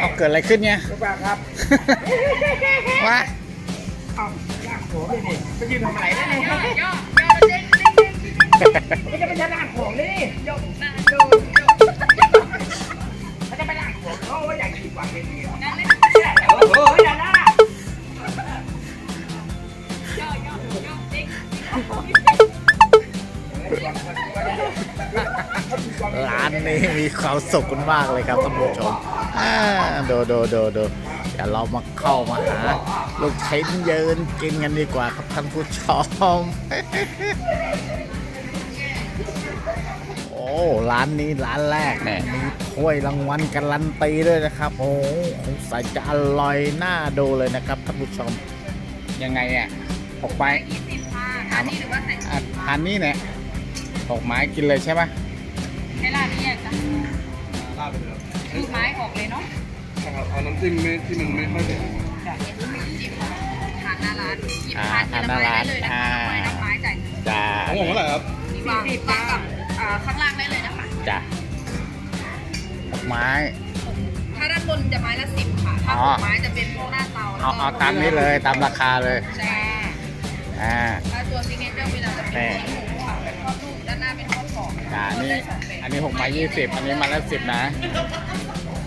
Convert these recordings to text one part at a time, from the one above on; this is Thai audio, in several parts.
เอาเกิดอะไรขึ้นเนี่ยลูกปลาครับว่าเอาลากหัวไปดิไปยืนทำอะไรนั่นเองย่อย่อย่อเจ๊งเจ๊งเจ๊งมันจะไปจะลากของเลยนี่ยกนั่นดูมันจะไปลากของเขาอยากขี่กว่าเป็นเดียวนั่ ร้านนี้มีความสุขกันมากเลยครับท่านผู้ชมอ่าดูดูดูดูเดี๋ยวเรามาเข้ามาหาลูกชิ้นยืนกินกันดีกว่าครับท่านผู้ชม โอ้ ร้านนี้ร้านแรกเนี่ยมีถ้วยรางวัลการันตีด้วยนะครับ โอ้คงใส่จะอร่อยน่าดูเลยนะครับท่านผู้ชม ยังไงอะหกไม้ยี่สิบค่ะทานนี่หรือว่าใส่อะทานนี่เนี่ย หกไม้กินเลยใช่ไหมให้ลาดนี่แยกจ้ะลากไปเลยลูกไม้ออกเลยเนาะเอาน้ำจิ้มไม่ที่มันไม่ค่อยเผ็ดจิ้มทานหน้าร้านหยิบทานทีละไม้ได้เลยนะคะไม้น้ำไม้จ่ายจ้าของผมเท่าไหร่ครับวางวางกับอ่าข้างล่างได้เลยนะคะจ้าหกไม้ถ้าด้านบนจะไม้ละสิบค่ะ ถ้าอ๋หอกไม้จะเป็นพวกหน้าเตาเอาเอาตามนี้เลยตามราคาเลย ใช่อ่าถ้าตัวซิกเนเจอร์เวลาจะเป็นหมูค่ะเป็น อันนี้อันนี้หกไม้ยี่สิบอันนี้มาละสิบนะ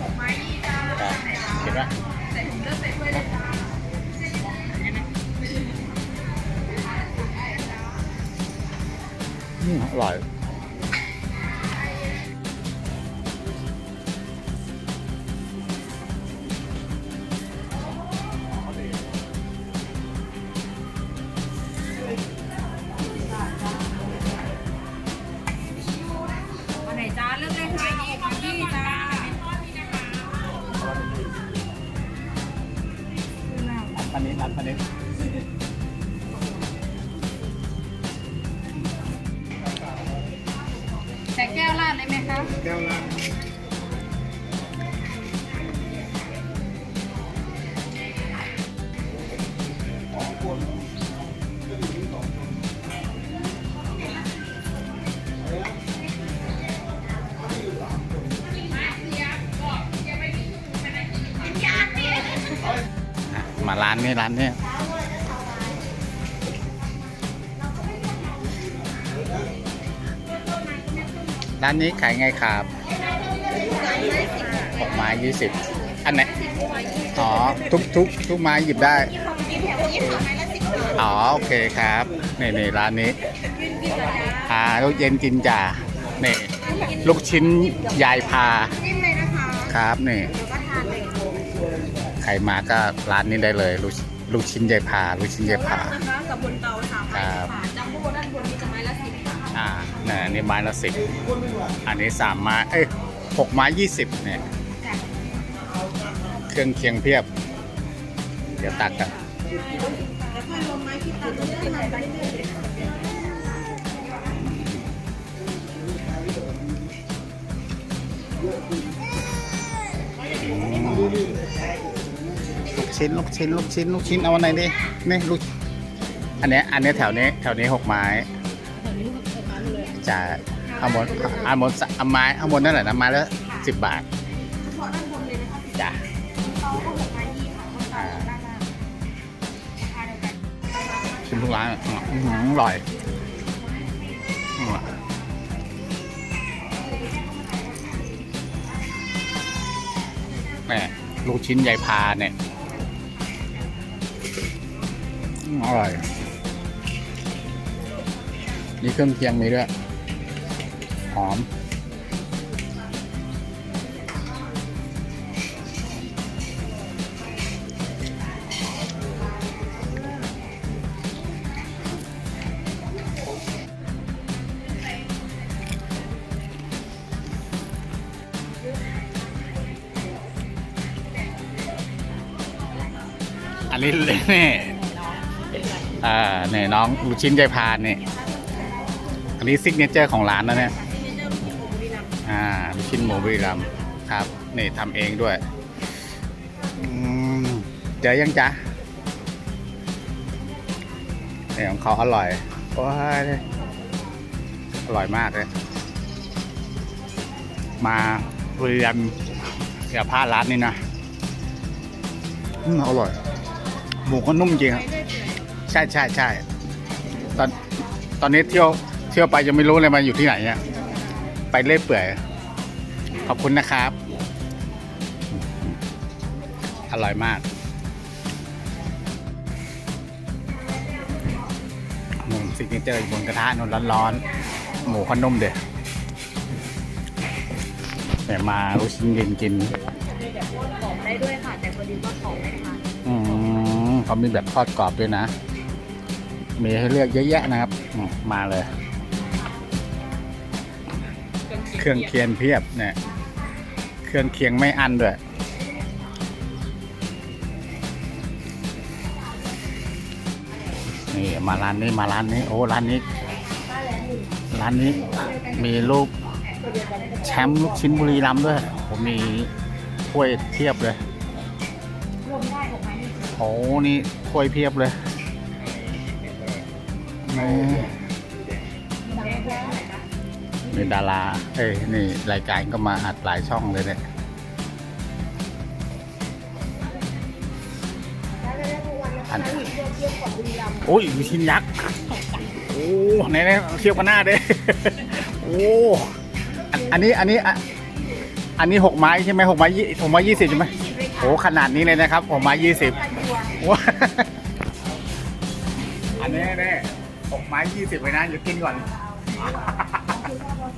หกไม้ยี่จ้าจ้าเห็นไหมอร่อย อันนี้อันนี้แร้านนี้ร้านนี้ร้านนี้ขายไงครับหกไม้ยี่สิบอันไหนอ๋อทุกทุกทุกไม้หยิบได้อ๋อโอเคครับนี่นี่ร้านนี้อ่าลูกเย็นกินจ่านี่ลูกชิ้นยายพาคะครับนี่ เดี๋ยวก็ทานเลยใครมาก็ร้านนี้ได้เลยลูกลูกชิ้นยายพาลูกชิ้นยายพานะคะกับบนเตาสามไม้ครับค่ะจัมโบ้ด้านบนนี้จะไม้ละสิบค่ะอ่าเนี่ยอันนี้ไม้ละสิบอันนี้สามไม้เอ้ยหกไม้ยี่สิบเนี่ยเครื่องเคียงเพียบ เดี๋ยวตักกันแล้วค่อยรวมไม้ที่ตามด้วยที่ไหนไปเรื่อย ชิ้นลูกชิ้นลูกชิ้นลูกชิ้นเอาอันไหนดินี่ลูกอันเนี้ยอันเนี้ยแถวนี้แถวนี้หกไม้จะเอาหมดเอาหมดเอาไม้เอาหมดนั่นแหละนะไม้ละสิบบาทชิ้นลยนะคะจ้ะเตาก็หกไม้ยี่ค่ะบนเตาด้านล่างราคาเดียวกันชิมทุกร้านอะอื้อร่อยแม่ลูกชิ้นใหญ่พาเนี่ย อร่อยมีเครื่องเคียงมีด้วย หอม อันนี้นี่ อ่าเนี่ยน้องลูกชิ้นใจพานเนี่ยอันนี้ซิกเนเจอร์ของร้านนะเนี่ยอ่าลูกชิ้นหมูบุรีรัมครับนี่ทำเองด้วยเจอยังจ๊ะเนี่ยของเขาอร่อยโอ้ยอร่อยมากเลย มาเรียนอย่าพลาดร้านนี้นะอร่อย หมูก็นุ่มจริงอะใช่ใช่ใช่ตอนตอนนี้เที่ยวเที่ยวไปยังไม่รู้เลยมันอยู่ที่ไหนเนี่ยไปเล่อยเปื่อย ขอบคุณนะครับ อร่อยมากหมูซิกเนเจอร์อยู่บนกระทะนนร้อนๆ หมูข้าวนุ่มเด็ดเนี่ยมาลูกชิ้นยืนกินของได้ด้วยค่ะ แต่พอดีว่าของไม่ทานอืมเขามีแบบทอดกรอบด้วยนะ มีให้เลือกเยอะแยะนะครับมาเลย เครื่องเคียงเพียบเนี่ย เครื่องเคียงไม่อันด้วยนี่มาร้านนี้มาร้านนี้ โอ้ร้านนี้ ร้านนี้มีรูปแชมป์ลูกชิ้นบุรีรัมด้วยผมมีถ้วยเทียบเลยรวมได้หกไม้นี่โอ้นี่ถ้วยเพียบเลย นี่นี่ดารา เอ้ย นี่รายการก็มาอัดหลายช่องเลยเนี่ยอันโอ้ยมีชิ้นยักษ์โอ้ไหนไหนเทียบกันหน้าเด้โอ้อันอันนี้อันนี้อะอันนี้หกไม้ใช่ไหมหกไม้ยี่หกไม้ยี่สิบใช่ไหมโอ้ขนาดนี้เลยนะครับหกไม้ยี่สิบว้าอันนี้เนี่ย หกไม้ยี่สิบไปนะเดี๋ยวกินก่อน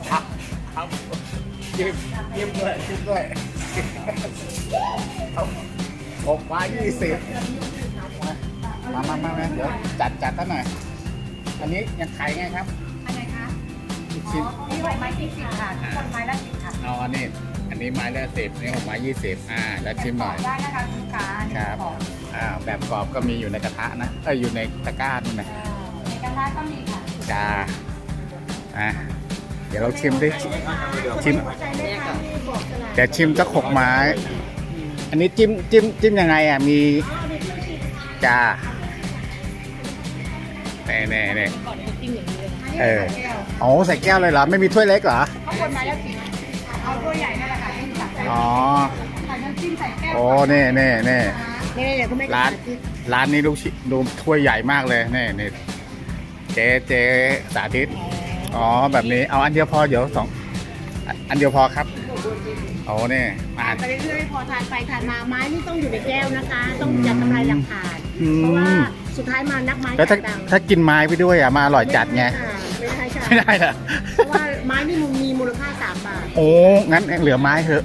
ครับครับจิ้มจิ้มด้วยจิ้มด้วยเอาหกไม้ยี่สิบมามามามาเดี๋ยวจัดจัดกันหน่อย อันนี้ยังขายไงครับอะไรคะลูกชิ้นนี่หกไม้สิบสิบค่ะคนไม้ละสิบค่ะเอาอันนี้ อันนี้ไม้ละสิบนี่หกไม้ยี่สิบอ่า แล้วชิมหน่อย ได้นะคะคุณค้าครับ อ่า แบบกรอบก็มีอยู่ในกระทะนะ เอ้ยอยู่ในตะกร้านู่นนะ ในกระทะก็มีค่ะจ้าอะเดี๋ยวเราชิมดิ ชิมเดี๋ยวชิมสักหกไม้ อันนี้จิ้มจิ้มจิ้มยังไงอะ มีจ้าเน่เน่เน่ก่อนเขาจิ้มอย่างนี้เลยเออโอ้ใส่แก้วเลยเหรอ ไม่มีถ้วยเล็กเหรอข้างบนไม้ละสิบเอาตัวใหญ่นั่นแหละค่ะที่ตักใส่อ๋อ ใส่น้ำจิ้มใส่แก้วโอ้เน่เน่เน่ นี่เดี๋ยวคุณแม่ร้าน ร้านนี้ลูกชิ้นดูถ้วยใหญ่มากเลยนี่นี่ เจ๊เจ๊สาธิต อ๋อแบบนี้เอาอันเดียวพอเดี๋ยวสองอันอันเดียวพอครับโอ้นี่มาไปเรื่อยๆพอทานไปทานมาไม้นี่ต้องอยู่ในแก้วนะคะ ต้องอย่าทำลายหลักฐานอืม เพราะว่าสุดท้ายมานักไม้แล้วถ้าจ่ายตังค์ถ้ากินไม้ไปด้วยอะมาอร่อยจัดไงไม่ได้ค่ะไม่ได้เหรอเพราะว่าไม้นี่มันมีมูลค่าสามบาทโอ้งั้นเหลือไม้เถอะ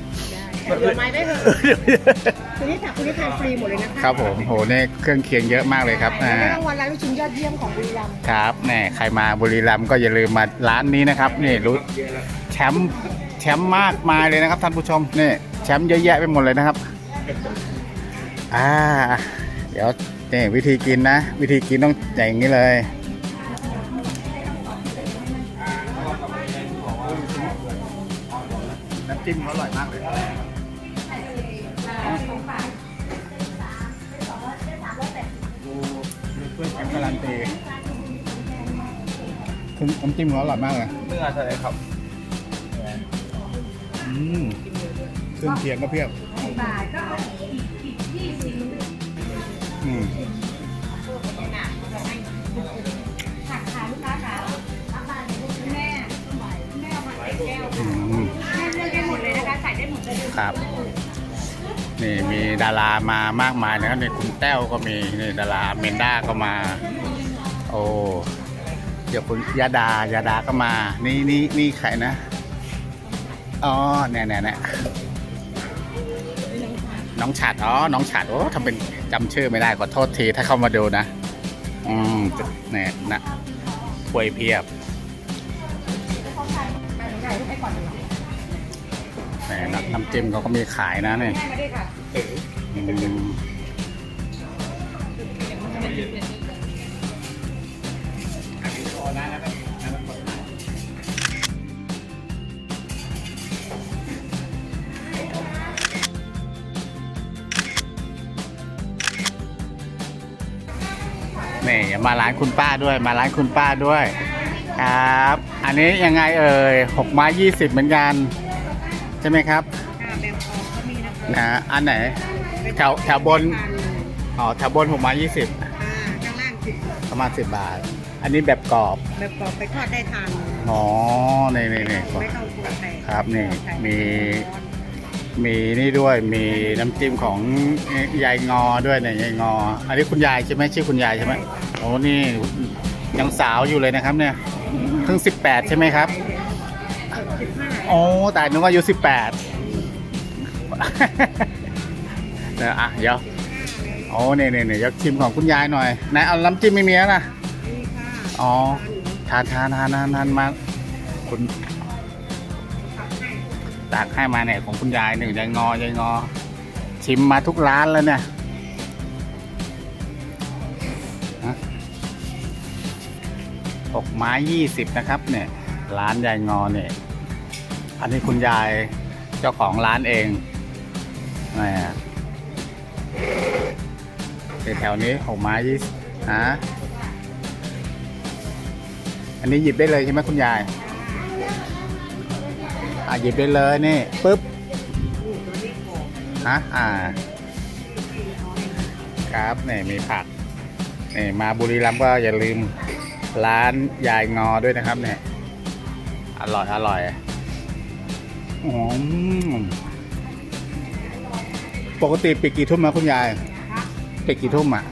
ได้เหลือไม้ได้เถอะคุณนี่ถักคุณนี่ทานฟรีหมดเลยนะคะครับผมโหเนี่ยเครื่องเคียงเยอะมากเลยครับใช่อ่าแล้วรางวัลร้านลูกชิ้นยอดเยี่ยมของบุรีรัมย์ครับแน่ใครมาบุรีรัมย์ก็อย่าลืมมาร้านนี้นะครับนี่รู้แชมป์แชมป์มากมายเลยนะครับท่านผู้ชมนี่แชมป์เยอะแยะไปหมดเลยนะครับอ่าเดี๋ยวนี่วิธีกินนะ วิธีกินต้องอย่างนี้เลยน้ำจิ้มเขาอร่อยมากเลยดูดู ช่วยแชมป์การันตีคือน้ำจิ้มเขาอร่อยมากเลยเนื้อเท่าไหรครับอืมเครื่องเคียงก็เพียบบาทก็เอาที่สิบอืมถักขายลูกค้าขาราคาเดี๋ยวคุณแม่คุณแม่เอามาใส่แก้วอืมแม่เลือกได้หมดเลยนะคะใส่ได้หมดเลยครับ นี่มีดารามามากมายนะครับนี่คุณแต้วก็มีนี่ดาราเมนด้าก็มา โอ้เดี๋ยวคุณยาดายาดาก็มา นี่นี่นี่ใครนะอ๋อเนี่ยเนี่ยเนี่ยน้องฉัดอ๋อน้องฉัดโอ้ทำเป็นจำชื่อไม่ได้ขอโทษทีถ้าเข้ามาดูนะอืมเนี่ยนะป่วยเพียบไปก่อนเลย แหมน้ำน้ำจิ้มเขาก็มีขายนะนี่แม่มาได้ค่ะอืมนี่มาร้านคุณป้าด้วยมาร้านคุณป้าด้วย ครับ อันนี้ยังไงเอ่ยหกไม้ยี่สิบเหมือนกันใช่ไหมครับค่ะแบบออกก็มีนะคะนะอันไหน แถวแถวบน อ๋อแถวบนผมมา20อ่าข้างล่างสิบประมาณ10บาท อันนี้แบบกรอบ แบบกรอบไปทอดได้ทานอ๋อนี่นี่นี่ไม่ต้องกลัวแตกครับ นี่ มี มีนี่ด้วย มีน้ำจิ้มของยายงอด้วยเนี่ยยายงอ อันนี้คุณยายใช่ไหมชื่อคุณยายใช่ไหมโอ้นี่ยังสาวอยู่เลยนะครับ เนี่ยเพิ่ง18ใช่ไหมครับสิบห้า โอ้แต่นึกว่าอายุ18เนี่ยอะเดี๋ยวโอ้เนี่ยเนี่ยเนี่ยเดี๋ยวชิมของคุณยายหน่อยไหนเอาน้ำจิ้มไม่มีแล้วนะนี่ค่ะอ๋อทานทานทานทานทานมาคุณตักให้มาเนี่ยของคุณยายหนึ่งยายงอยายงอ ชิมมาทุกร้านแล้วเนี่ยฮะตกไม้ยี่สิบนะครับเนี่ย ร้านยายงอเนี่ย อันนี้คุณยายเจ้าของร้านเองนี่แถวนี้หกไม้ยี่สิบฮะอันนี้หยิบได้เลยใช่ไหมคุณยายอะหยิบได้เลยนี่ปุ๊บฮะอ่า ครับนี่มีผักนี่มาบุรีรัมย์ก็อย่าลืมร้านยายงอด้วยนะครับเนี่ยอร่อยอร่อย อืมปกติปิดกี่ทุ่มนะคุณยายปิดกี่ทุ่มอะ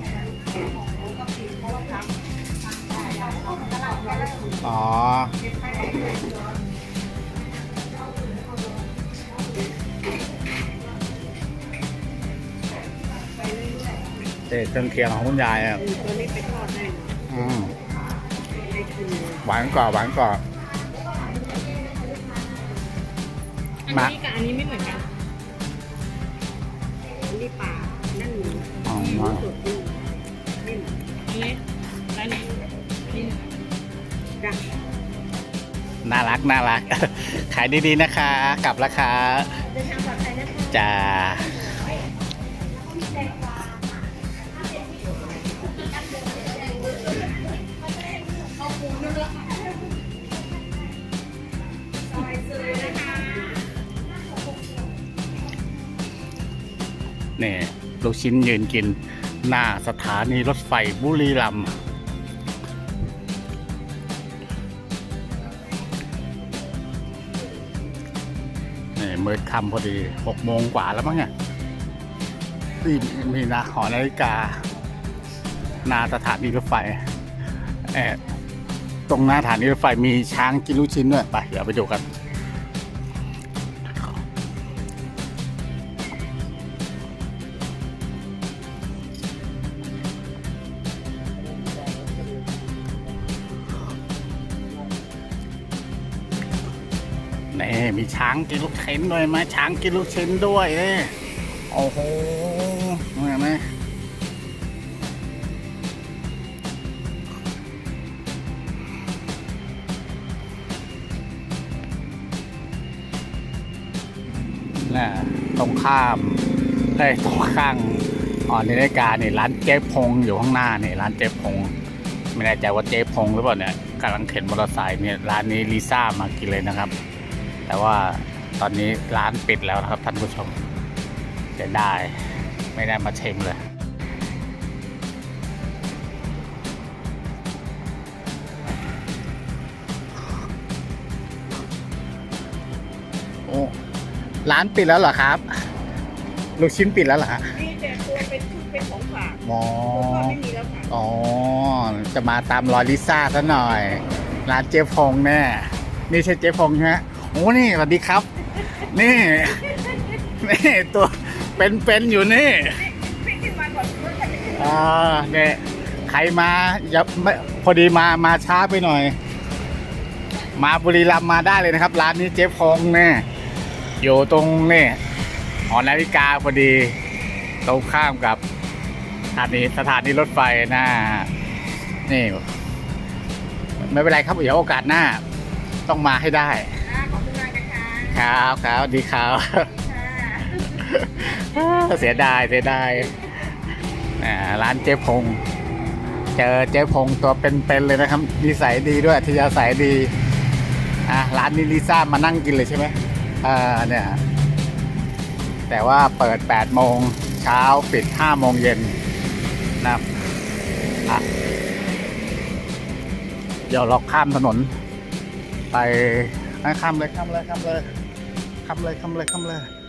อ๋อเด็ดเครื่องเคียงของคุณยายอะตัวนี้ไปทอดได้อืมหวานกรอบหวานกรอบ อันมานี้กับอันนี้ไม่เหมือนกันอันนี้ป่านั่นหมูอ๋อหมูสดนี่นี่อันนี้ร้านนี้นี่จ้ะ น่ารักน่ารัก ขายดีๆนะคะ กลับราคาเดินทางปลอดภัยนะคะจะ นี่ลูกชิ้นยืนกินหน้าสถานีรถไฟบุรีรัมย์นี่มืดค่ำพอดีหกโมงกว่าแล้วมั้งเนี่ยนี่มีนาหอนาฬิกาหน้าสถานีรถไฟเออตรงหน้าสถานีรถไฟมีช้างกินลูกชิ้นด้วยไปเดี๋ยวไปดูกัน มีช้างกินลูกชิ้นด้วยไหมช้างกินลูกชิ้นด้วยเนี่ยโอ้โหเห็นไหมน่ะตรงข้ามเอ้ตรงข้างอ่อนนาฬิกาเนี่ยร้านเจ๊พงอยู่ข้างหน้าเนี่ยร้านเจ๊พงไม่แน่ใจว่าเจ๊พงหรือเปล่าเนี่ยกำลังเข็นมอเตอร์ไซค์เนี่ยร้านนี้ลิซ่ามากินเลยนะครับ แต่ว่าตอนนี้ร้านปิดแล้วนะครับท่านผู้ชมเสียดายไม่ได้มาชิมเลยโอ้ร้านปิดแล้วเหรอครับ ลูกชิ้นปิดแล้วเหรอฮะนี่แต่ตัวเป็นชุดเป็นของฝากอ๋อ ตัวทอดไม่มีแล้วค่ะอ๋อ จะมาตามรอยลิซ่าซะหน่อย ร้านเจ๊พงแน่ นี่ใช่เจ๊พงใช่ไหม โอ้นี่สวัสดีครับ นี่นี่ตัวเป็นๆอยู่นี่พี่ที่มาก่อนรถคันนี้อ่าเนี่ยใครมาอย่าไม่พอดีมามาช้าไปหน่อย มาบุรีรัมย์มาได้เลยนะครับ ร้านนี้เจ๊พงเนี่ยอยู่ตรงนี่หอนาฬิกาพอดีตรงข้ามกับสถานีสถานีรถไฟหน้านี่ ไม่เป็นไรครับเดี๋ยวโอกาสหน้า ต้องมาให้ได้ ครับครับดีครับเสียดายเสียดายร้านเจ๊พง เจอเจ๊พงตัวเป็นๆเลยนะครับนิสัยดีด้วยทิยาสายดีอะร้านนี้ลิซ่ามานั่งกินเลยใช่ไหมอ่าเนี่ยแต่ว่าเปิด 8 โมงเช้าปิด 5 โมงเย็นนะเดี๋ยวเราข้ามถนน ไปข้ามเลยข้ามเลยข้ามเลยำเลยทำเลยทำเลย